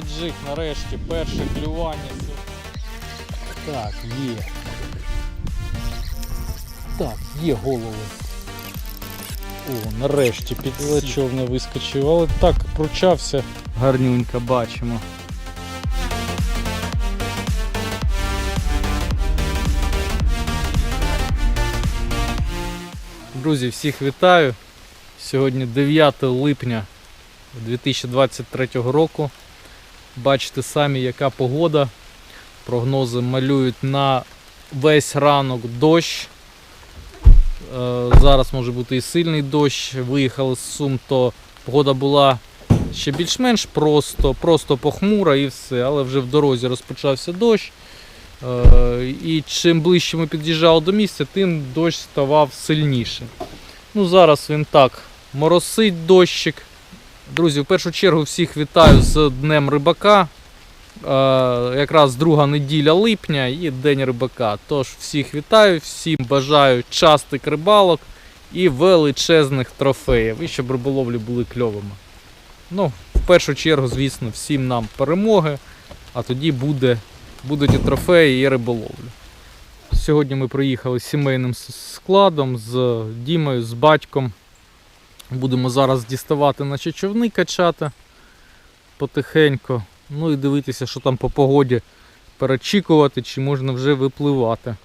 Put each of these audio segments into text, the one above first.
Меджик нарешті перше клювання. Так, є. Так, є голови. О, нарешті під човна вискочив, але так пручався. Гарнюнько бачимо. Друзі, всіх вітаю. Сьогодні 9 липня 2023 року. Бачите самі, яка погода. Прогнози малюють на весь ранок дощ. Е, Зараз може бути і сильний дощ. Виїхали з Сум, то погода була ще більш-менш просто, просто похмура і все. Але вже в дорозі розпочався дощ. Е, І чим ближче ми під'їжджали до місця, тим дощ ставав сильніше. Ну, зараз він так моросить дощик. Друзі, в першу чергу всіх вітаю з Днем Рибака. Е, якраз друга неділя липня і День рибака. Тож всіх вітаю, всім бажаю частих рибалок і величезних трофеїв. І щоб риболовлі були кльовими. Ну, в першу чергу, звісно, всім нам перемоги, а тоді буде, будуть і трофеї, і риболовлю. Сьогодні ми приїхали з сімейним складом, з Дімою, з батьком. Будемо зараз діставати наші човни качати потихеньку. Ну і дивитися, що там по погоді перечікувати, чи можна вже випливати.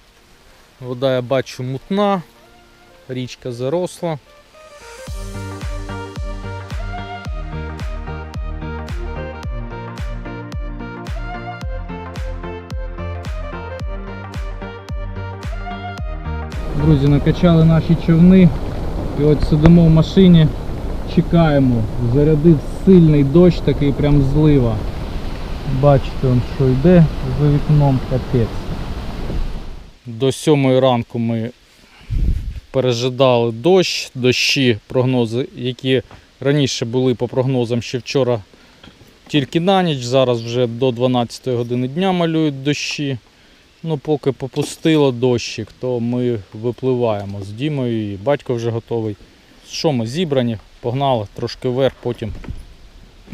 Вода я бачу мутна, річка заросла. Друзі, накачали наші човни і от сидимо в машині, чекаємо. Зарядив сильний дощ, такий прям злива. Бачите, он що йде за вікном капець. До сьомої ранку ми пережидали дощ, дощі, прогнози, які раніше були по прогнозам ще вчора тільки на ніч, зараз вже до 12 години дня малюють дощі. Ну, поки попустило дощик, то ми випливаємо з Дімою і батько вже готовий. Що ми зібрані, погнали трошки вверх, потім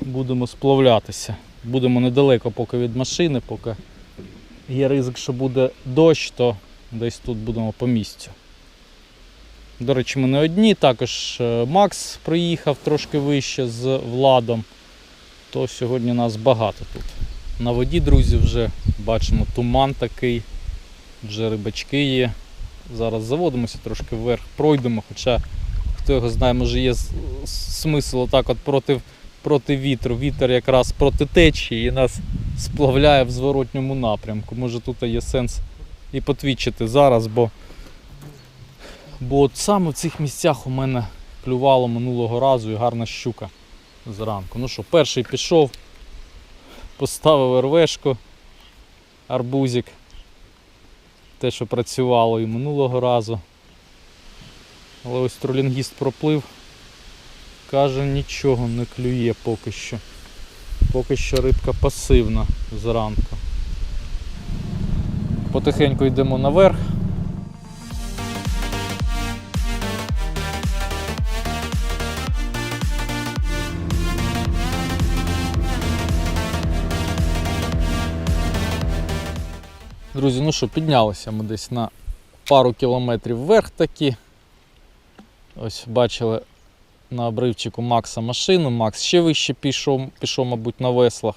будемо сплавлятися. Будемо недалеко поки від машини, поки є ризик, що буде дощ, то десь тут будемо по місцю. До речі, ми не одні, також е, Макс приїхав трошки вище з Владом, то сьогодні нас багато тут. На воді, друзі, вже бачимо туман такий, вже рибачки є. Зараз заводимося трошки вверх, пройдемо, хоча хто його знає, може є смисл отак от проти, проти вітру. Вітер якраз проти течії і нас сплавляє в зворотньому напрямку. Може тут є сенс і потвічити зараз, бо, бо от саме в цих місцях у мене клювало минулого разу і гарна щука зранку. Ну що, перший пішов, поставив РВшку, арбузик. Те, що працювало і минулого разу. Але ось тролінгіст проплив. Каже, нічого не клює поки що. Поки що рибка пасивна зранку. Потихеньку йдемо наверх. Друзі, ну що, піднялися ми десь на пару кілометрів вверх таки. Ось бачили на обривчику Макса машину. Макс ще вище пішов, пішов, мабуть, на веслах.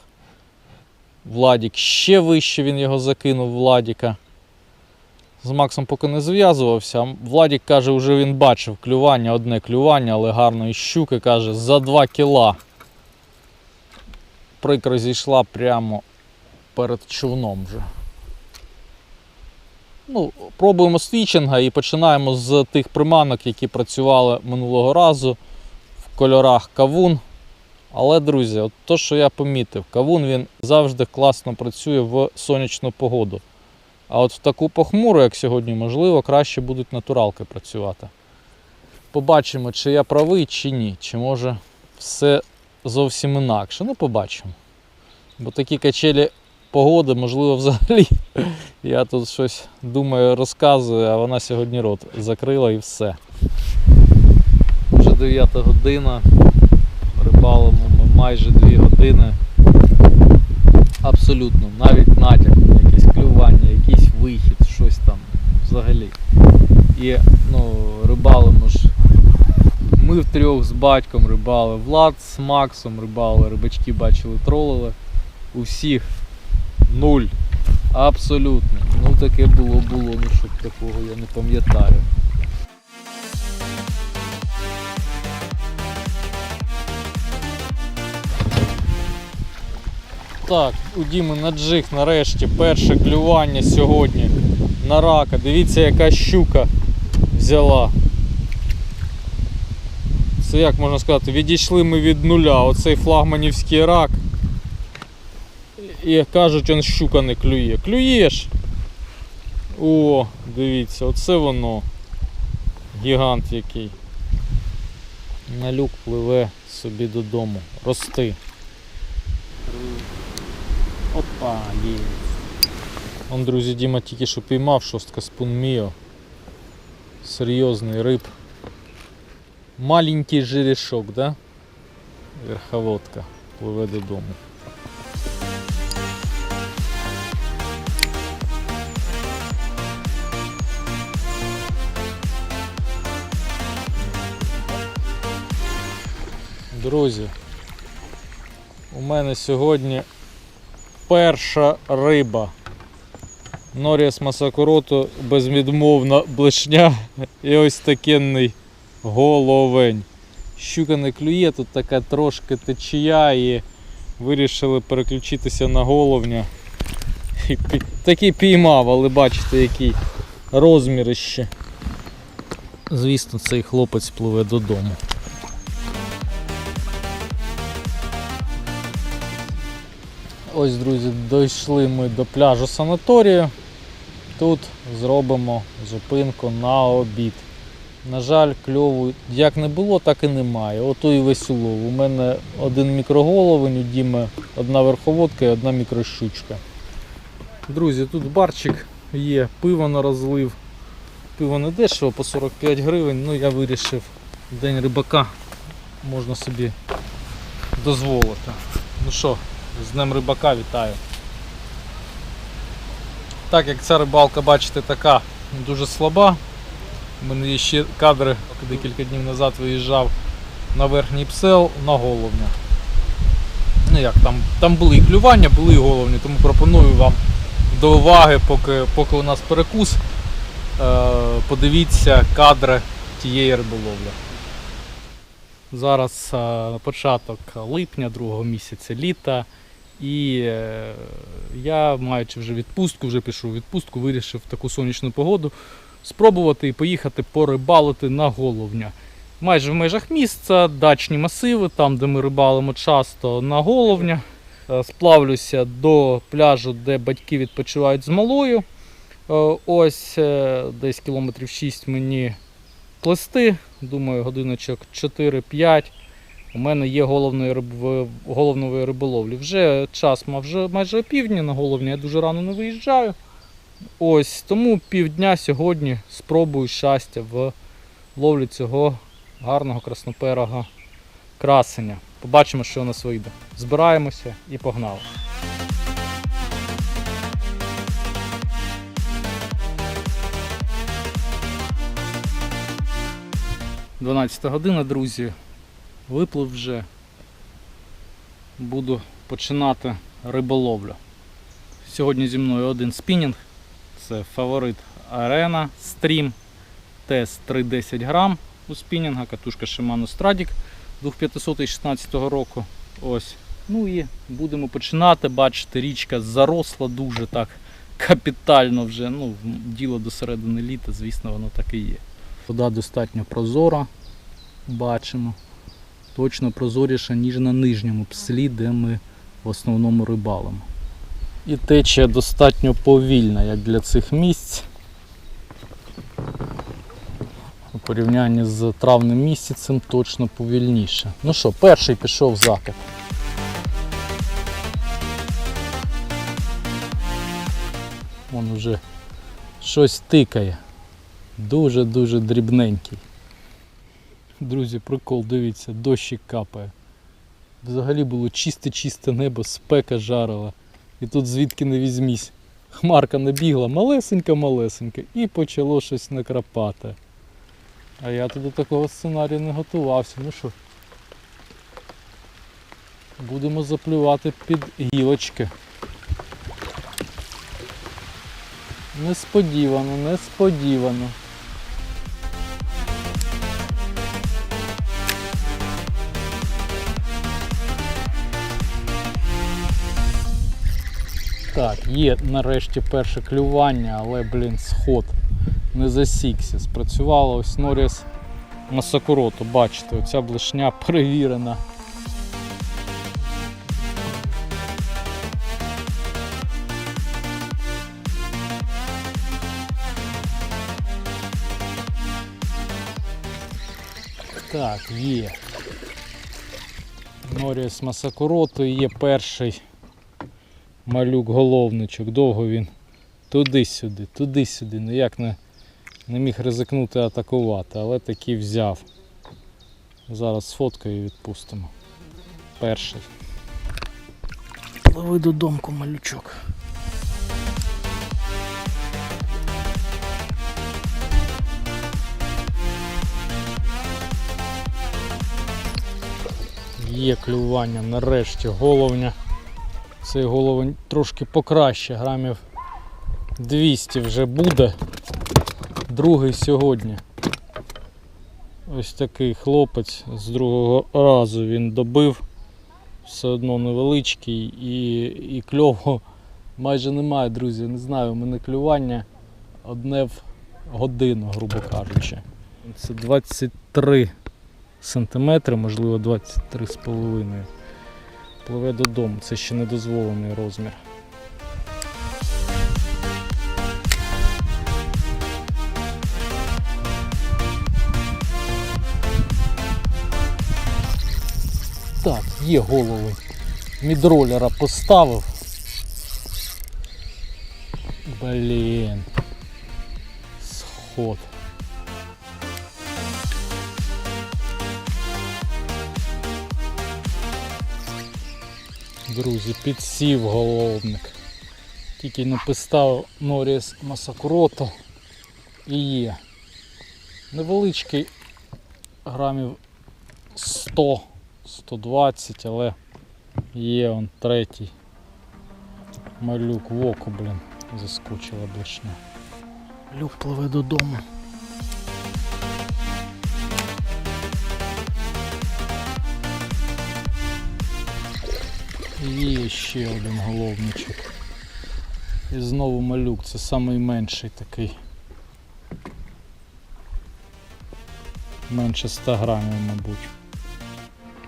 Владік ще вище він його закинув Владіка. З Максом поки не зв'язувався. Владік каже, вже він бачив клювання, одне клювання, але гарної щуки, каже, за 2 кіла. Прикро зійшла прямо перед човном вже. Ну, пробуємо з твічинга і починаємо з тих приманок, які працювали минулого разу в кольорах кавун. Але, друзі, от то, що я помітив, кавун він завжди класно працює в сонячну погоду. А от в таку похмуру, як сьогодні, можливо, краще будуть натуралки працювати. Побачимо, чи я правий, чи ні. Чи може все зовсім інакше. Ну, побачимо. Бо такі качелі погоди, можливо, взагалі я тут щось думаю, розказую, а вона сьогодні рот закрила і все. Вже 9 година. Рибалимо ми майже 2 години. Абсолютно, навіть натяк, на якесь клювання, якийсь вихід, щось там взагалі. І ну, рибалимо ж. Ми втрьох з батьком рибали, Влад з Максом рибали, рибачки бачили, тролили. У всіх нуль. Абсолютно. Ну таке було, було, ну щоб такого я не пам'ятаю. Так, у Діми на джиг нарешті перше клювання сьогодні на рака. Дивіться, яка щука взяла. Це як можна сказати, відійшли ми від нуля. Оцей флагманівський рак. І кажуть, он щука не клює. Клюєш? О, дивіться, оце воно. Гігант який. Налюк пливе собі додому. Рости. Опа, є. Он, друзі, Діма тільки що піймав шостка спун Міо. Серйозний риб. Маленький жерешок, да? Верховодка пливе додому. Друзі, у мене сьогодні перша риба. Норіс Масакурото безвідмовна блешня і ось такенний головень. Щука не клює, тут така трошки течія і вирішили переключитися на головня. Такий піймав, але бачите, який розмірище. Звісно, цей хлопець пливе додому. Ось, друзі, дійшли ми до пляжу санаторію. Тут зробимо зупинку на обід. На жаль, кльову як не було, так і немає. Ото і весь улов. У мене один мікроголовень, у Діми одна верховодка і одна мікрощучка. Друзі, тут барчик є, пиво на розлив. Пиво не дешево, по 45 гривень. Ну я вирішив день рибака можна собі дозволити. Ну що, з Днем рибака вітаю. Так як ця рибалка, бачите, така дуже слаба. У мене є ще кадри, декілька днів назад виїжджав на верхній псел на головня. Ну як, там, там були і клювання, були і головні, тому пропоную вам до уваги, поки, поки у нас перекус, е, подивіться кадри тієї риболовлі. Зараз е, початок липня, другого місяця літа. І е, я, маючи вже відпустку, вже пішов відпустку, вирішив таку сонячну погоду спробувати і поїхати порибалити на головня. Майже в межах міста, дачні масиви, там, де ми рибалимо часто на головня. Е, Сплавлюся до пляжу, де батьки відпочивають з малою. Е, Ось десь кілометрів 6 мені плести. Думаю, годиночок 4-5. У мене є головної риб... головної риболовлі. Вже час мав майже півдня на головні, я дуже рано не виїжджаю. Ось тому півдня сьогодні спробую щастя в ловлі цього гарного красноперого красення. Побачимо, що у нас вийде. Збираємося і погнали. 12 година, друзі. Виплив вже. Буду починати риболовлю. Сьогодні зі мною один спінінг. Це фаворит Arena Stream TS 310 грам у спінінга, катушка Shimano Stradic 2516 року. Ось. Ну і будемо починати. Бачите, річка заросла дуже так капітально вже. Ну, діло до середини літа, звісно, воно так і є. Вода достатньо прозора, бачимо. Точно прозоріша, ніж на нижньому пслі, де ми в основному рибалимо. І течія достатньо повільна, як для цих місць. У порівнянні з травним місяцем точно повільніше. Ну що, перший пішов закид. Вон вже щось тикає. Дуже-дуже дрібненький. Друзі, прикол, дивіться, дощик капає. Взагалі було чисте-чисте небо, спека жарила. І тут звідки не візьмісь. Хмарка набігла малесенька-малесенька і почало щось накрапати. А я тут до такого сценарію не готувався. Ну що, будемо заплювати під гілочки. Несподівано, несподівано. Так, є нарешті перше клювання, але, блін, сход не засікся. Спрацювало ось Норіс Масакурото. Бачите, оця блешня перевірена. Так, є. Норіс Масакурото є перший малюк головничок. Довго він туди-сюди, туди-сюди. Ніяк не, не міг ризикнути атакувати, але таки взяв. Зараз сфоткаю і відпустимо. Перший. Пливи додому, малючок. Є клювання нарешті головня. Цей головень трошки покраще, грамів 200 вже буде. Другий сьогодні. Ось такий хлопець з другого разу він добив. Все одно невеличкий і, і кльову майже немає, друзі. Не знаю, у мене клювання одне в годину, грубо кажучи. Це 23 сантиметри, можливо 23 з половиною пливе додому. Це ще не дозволений розмір. Так, є голови. Мідролера поставив. Блін. Сход. Друзі, підсів головник. Тільки не поставив Норіс Масакурото і є. Невеличкий грамів 100, 120, але є он третій. Малюк в око, блін, заскочила блишня. Люк пливе додому. Є ще один головничок. І знову малюк, це найменший такий. Менше 100 грамів, мабуть.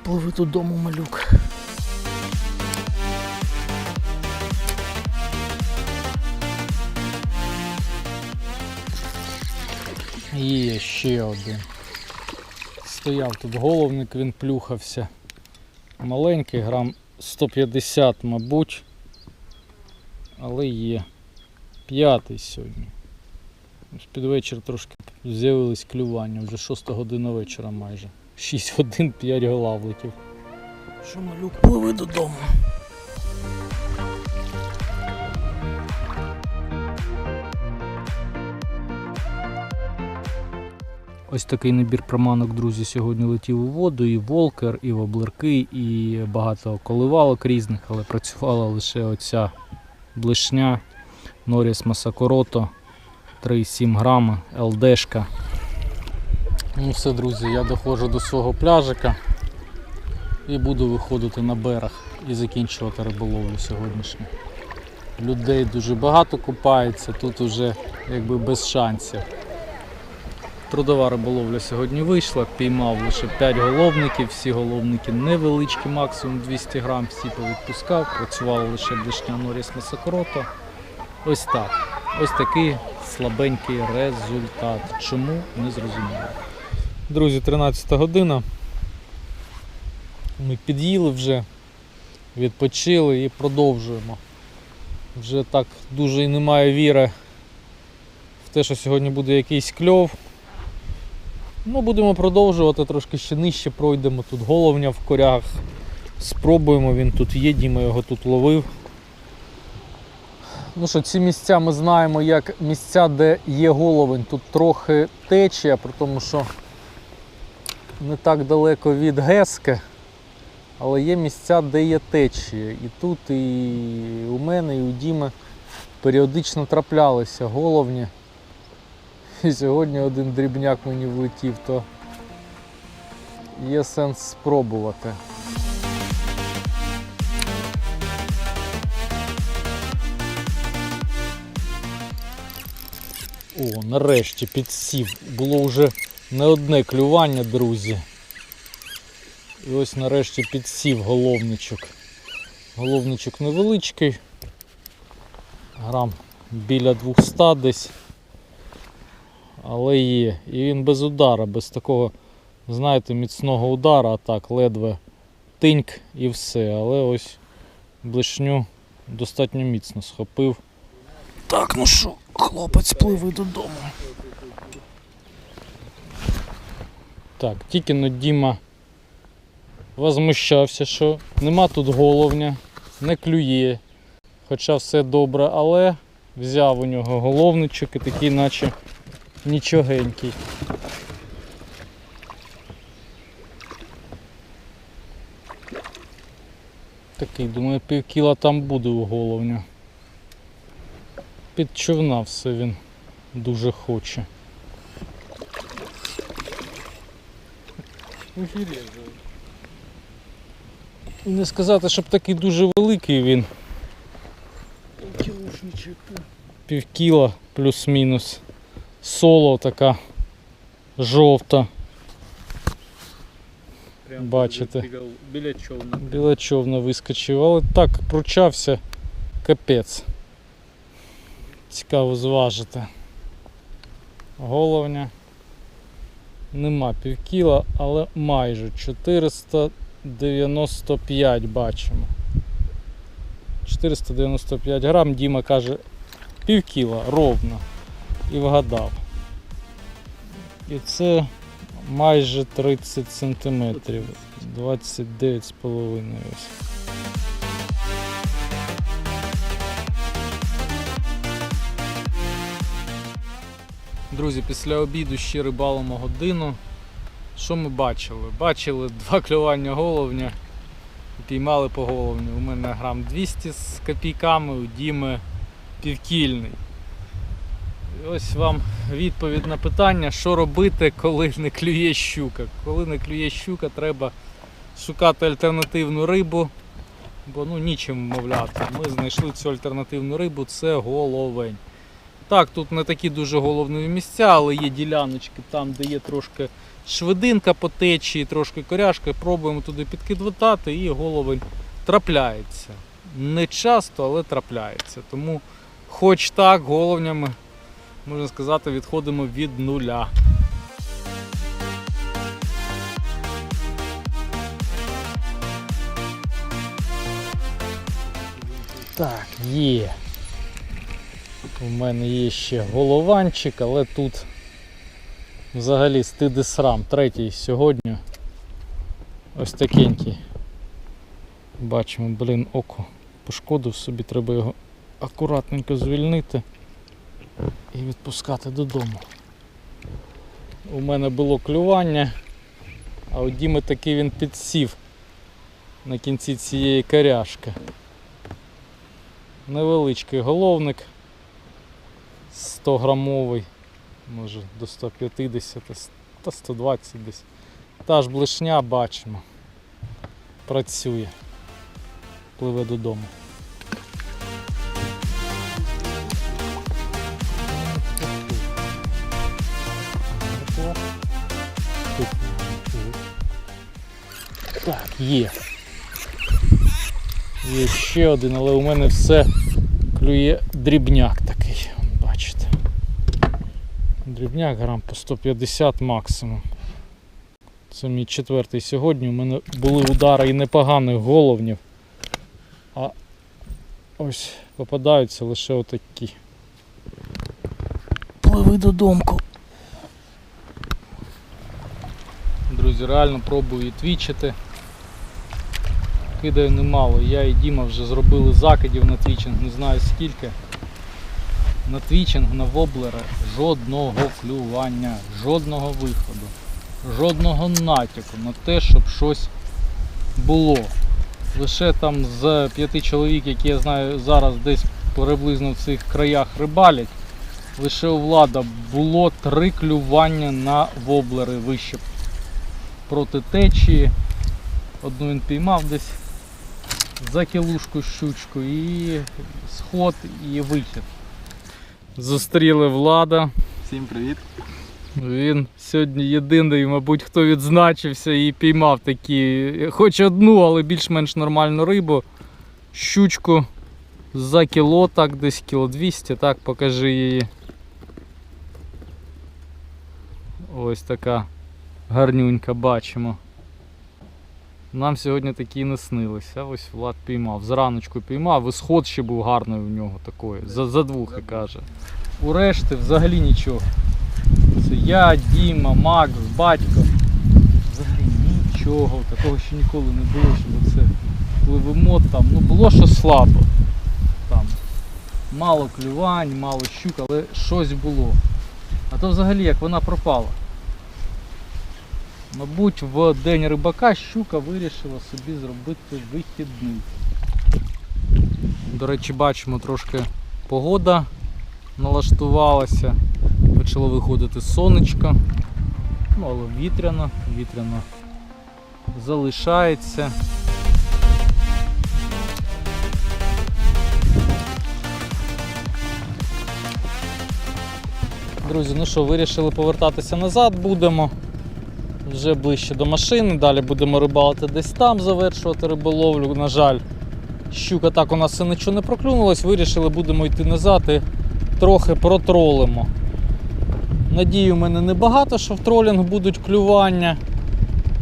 Пливи додому малюк. Є ще один. Стояв тут головник, він плюхався. Маленький грам 150, мабуть. Але є. П'ятий сьогодні. Під вечір трошки з'явились клювання, вже 6 година вечора майже. 6 годин 5 голавликів. Що малюк пливе додому. Ось такий набір проманок, друзі, сьогодні летів у воду, і волкер, і воблерки, і багато коливалок різних, але працювала лише оця блишня Норіс Масакорото 3,7 грами, ЛДшка. Ну все, друзі, я доходжу до свого пляжика і буду виходити на берег і закінчувати риболовлю сьогоднішню. Людей дуже багато купається, тут уже якби без шансів. Трудова риболовля сьогодні вийшла, піймав лише 5 головників, всі головники невеличкі, максимум 200 грам, всі повідпускав, працювала лише блишня Норіс Масакорото. Ось так. Ось такий слабенький результат. Чому не зрозуміло. Друзі, 13 година. Ми під'їли вже, відпочили і продовжуємо. Вже так дуже і немає віри в те, що сьогодні буде якийсь кльов. Ну, будемо продовжувати, трошки ще нижче пройдемо. Тут головня в корях. Спробуємо, він тут є, Діма його тут ловив. Ну що, ці місця ми знаємо як місця, де є головень. Тут трохи течія, при тому, що не так далеко від Гески, але є місця, де є течія. І тут, і у мене, і у Діми періодично траплялися головні. І сьогодні один дрібняк мені влетів, то є сенс спробувати. О, нарешті підсів. Було вже не одне клювання, друзі. І ось нарешті підсів головничок. Головничок невеличкий. Грам біля 200 десь. Але є. І він без удара, без такого, знаєте, міцного удара, а так, ледве тиньк і все. Але ось блишню достатньо міцно схопив. Так, ну що, хлопець пливи додому. Так, тільки но Діма возмущався, що нема тут головня, не клює. Хоча все добре, але взяв у нього головничок і такий, наче нічогенький. Такий, думаю, пів кіла там буде у головня. Під човна все він дуже хоче. Не сказати, щоб такий дуже великий він. Пів кіла плюс-мінус. Соло така жовта. Бачите. Біля, біля човна. Біля човна вискочив, але так пручався капець. Цікаво зважити. Головня. Нема півкіла, але майже 495 бачимо. 495 грам, Діма каже півкіла ровно. І вгадав. І це майже 30 сантиметрів. 29,5 ось. Друзі, після обіду ще рибалимо годину. Що ми бачили? Бачили два клювання головня. Піймали по головню. У мене грам 200 з копійками, у Діми півкільний. Ось вам відповідь на питання, що робити, коли не клює щука. Коли не клює щука, треба шукати альтернативну рибу, бо ну нічим мовляти. Ми знайшли цю альтернативну рибу, це головень. Так, тут не такі дуже головні місця, але є діляночки там, де є трошки швидинка по течії, трошки коряшка. Пробуємо туди підкидватати і головень трапляється. Не часто, але трапляється. Тому, хоч так, головнями, можна сказати, відходимо від нуля. Так, є. У мене є ще голованчик, але тут взагалі стиди срам. Третій сьогодні. Ось такенький. Бачимо, блін, око пошкодив собі, треба його акуратненько звільнити і відпускати додому. У мене було клювання, а у Діми таки він підсів на кінці цієї коряшки. Невеличкий головник. 100 грамовий, може до 150 та 120 десь. Та ж блишня бачимо. Працює. Пливе додому. Є. Є ще один, але у мене все клює дрібняк такий, бачите. Дрібняк грам по 150 максимум. Це мій четвертий сьогодні. У мене були удари і непоганих головнів. А ось попадаються лише отакі. Пливи додомку. Друзі, реально пробую і твічити. Кидаю немало. Я і Діма вже зробили закидів на твічинг, не знаю скільки. На твічинг, на воблери жодного клювання, жодного виходу, жодного натяку на те, щоб щось було. Лише там з п'яти чоловік, які я знаю зараз десь приблизно в цих краях рибалять, лише у влада було три клювання на воблери вище проти течії. Одну він піймав десь за кілушку щучку і сход і вихід. Зустріли влада. Всім привіт. Він сьогодні єдиний, мабуть, хто відзначився і піймав такі, хоч одну, але більш-менш нормальну рибу. Щучку за кіло, так, десь кіло 200, так, покажи її. Ось така гарнюнька, бачимо. Нам сьогодні такі не снилися. Ось Влад піймав. Зраночку піймав, і сход ще був гарний у нього такої. За, за двох, і каже. У решти взагалі нічого. Це я, Діма, Макс, батько. Взагалі нічого. Такого ще ніколи не було, щоб це пливемо там. Ну було що слабо. Там мало клювань, мало щук, але щось було. А то взагалі як вона пропала. Мабуть, в день рибака щука вирішила собі зробити вихідний. До речі, бачимо трошки погода налаштувалася. Почало виходити сонечко. Ну, але вітряно, вітряно залишається. Друзі, ну що, вирішили повертатися назад будемо. Вже ближче до машини, далі будемо рибалити десь там, завершувати риболовлю. На жаль, щука так у нас все нічого не проклюнулась, вирішили будемо йти назад і трохи протролимо. Надію, в мене небагато, що в тролінг будуть клювання.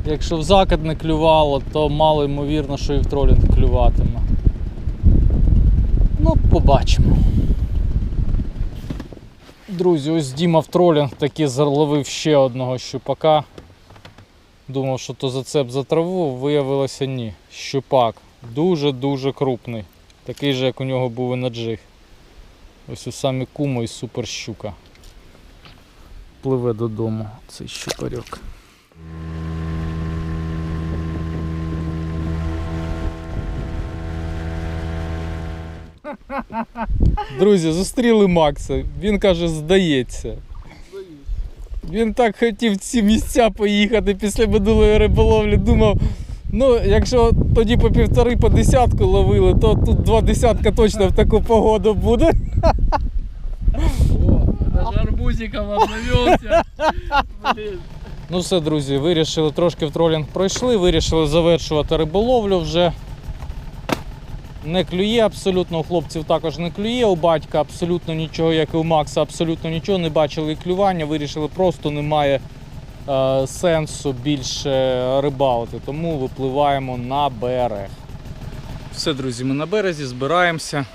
Якщо в закид не клювало, то мало ймовірно, що і в тролінг клюватиме. Ну, побачимо. Друзі, ось Діма в тролінг таки заловив ще одного щупака. Думав, що то зацеп за траву, виявилося ні. Щупак. Дуже-дуже крупний. Такий же, як у нього був і на джиг. Ось у самі кумо і супер щука. Пливе додому цей щупарьок. Друзі, зустріли Макса. Він каже, здається. Він так хотів в ці місця поїхати після минулої риболовлі. Думав, ну якщо тоді по півтори, по десятку ловили, то тут два десятка точно в таку погоду буде. Даже арбузиком обновился. Блин. Ну все, друзі, вирішили трошки в тролінг пройшли, вирішили завершувати риболовлю вже. Не клює абсолютно, у хлопців також не клює, у батька абсолютно нічого, як і у Макса, абсолютно нічого, не бачили і клювання, вирішили, просто немає е, сенсу більше рибалити, тому випливаємо на берег. Все, друзі, ми на березі збираємося.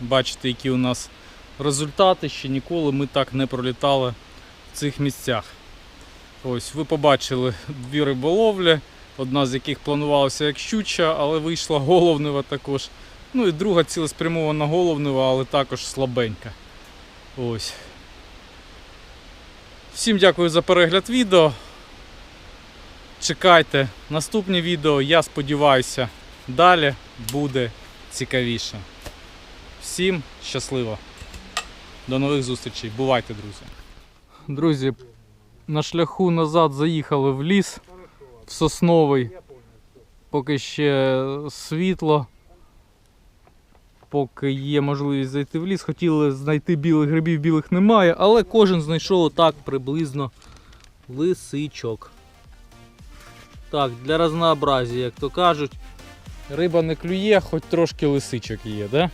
Бачите, які у нас результати. Ще ніколи ми так не пролітали в цих місцях. Ось ви побачили дві риболовлі, одна з яких планувалася як щуча, але вийшла головнева також. Ну і друга цілеспрямована головнева, але також слабенька. Ось. Всім дякую за перегляд відео. Чекайте наступні відео. Я сподіваюся, далі буде цікавіше. Всім щасливо. До нових зустрічей. Бувайте, друзі. Друзі, на шляху назад заїхали в ліс в сосновий. Поки ще світло. Поки є можливість зайти в ліс. Хотіли знайти білих грибів, білих немає, але кожен знайшов отак приблизно лисичок. Так, для разнообразія, як то кажуть. Риба не клює, хоч трошки лисичок є, да?